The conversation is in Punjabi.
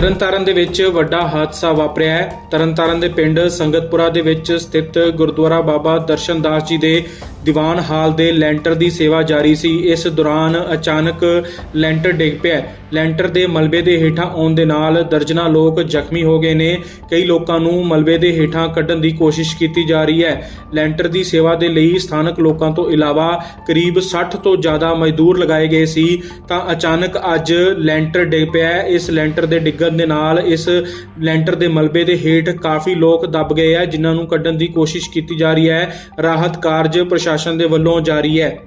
ਤਰਨਤਾਰਨ ਦੇ ਵਿੱਚ ਵੱਡਾ ਹਾਦਸਾ ਵਾਪਰਿਆ ਹੈ। ਤਰਨਤਾਰਨ ਦੇ ਪਿੰਡ ਸੰਗਤਪੁਰਾ ਦੇ ਵਿੱਚ ਸਥਿਤ ਗੁਰਦੁਆਰਾ ਬਾਬਾ ਦਰਸ਼ਨ ਦਾਸ ਜੀ ਦੇ ਦੀਵਾਨ ਹਾਲ ਦੇ ਲੈਂਟਰ ਦੀ ਸੇਵਾ ਜਾਰੀ ਸੀ। ਇਸ ਦੌਰਾਨ ਅਚਾਨਕ ਲੈਂਟਰ ਡਿੱਗ ਪਿਆ। ਲੈਂਟਰ ਦੇ ਮਲਬੇ ਦੇ ਹੇਠਾਂ ਆਉਣ ਦੇ ਨਾਲ ਦਰਜਨਾ ਲੋਕ ਜ਼ਖਮੀ ਹੋ ਗਏ ਨੇ। ਕਈ ਲੋਕਾਂ ਨੂੰ ਮਲਬੇ ਦੇ ਹੇਠਾਂ ਕੱਢਣ ਦੀ ਕੋਸ਼ਿਸ਼ ਕੀਤੀ ਜਾ ਰਹੀ ਹੈ। ਲੈਂਟਰ ਦੀ ਸੇਵਾ ਦੇ ਲਈ ਸਥਾਨਕ ਲੋਕਾਂ ਤੋਂ ਇਲਾਵਾ ਕਰੀਬ 60 ਤੋਂ ਜ਼ਿਆਦਾ ਮਜ਼ਦੂਰ ਲਗਾਏ ਗਏ ਸੀ। ਤਾਂ ਅਚਾਨਕ ਅੱਜ ਲੈਂਟਰ ਡਿੱਗ ਪਿਆ ਇਸ ਲੈਂਟਰ ਦੇ ਡਿੱਗਣ ਦੇ ਨਾਲ ਇਸ ਲੈਂਟਰ ਦੇ ਮਲਬੇ ਦੇ ਹੇਠ ਕਾਫੀ ਲੋਕ ਦਬ ਗਏ ਆ ਜਿਨ੍ਹਾਂ ਨੂੰ ਕੱਢਣ ਦੀ ਕੋਸ਼ਿਸ਼ ਕੀਤੀ ਜਾ ਰਹੀ ਹੈ। ਰਾਹਤ ਕਾਰਜ ਪ੍ਰਸ਼ਾਸਨ ਦੇ ਵੱਲੋਂ ਜਾਰੀ ਹੈ।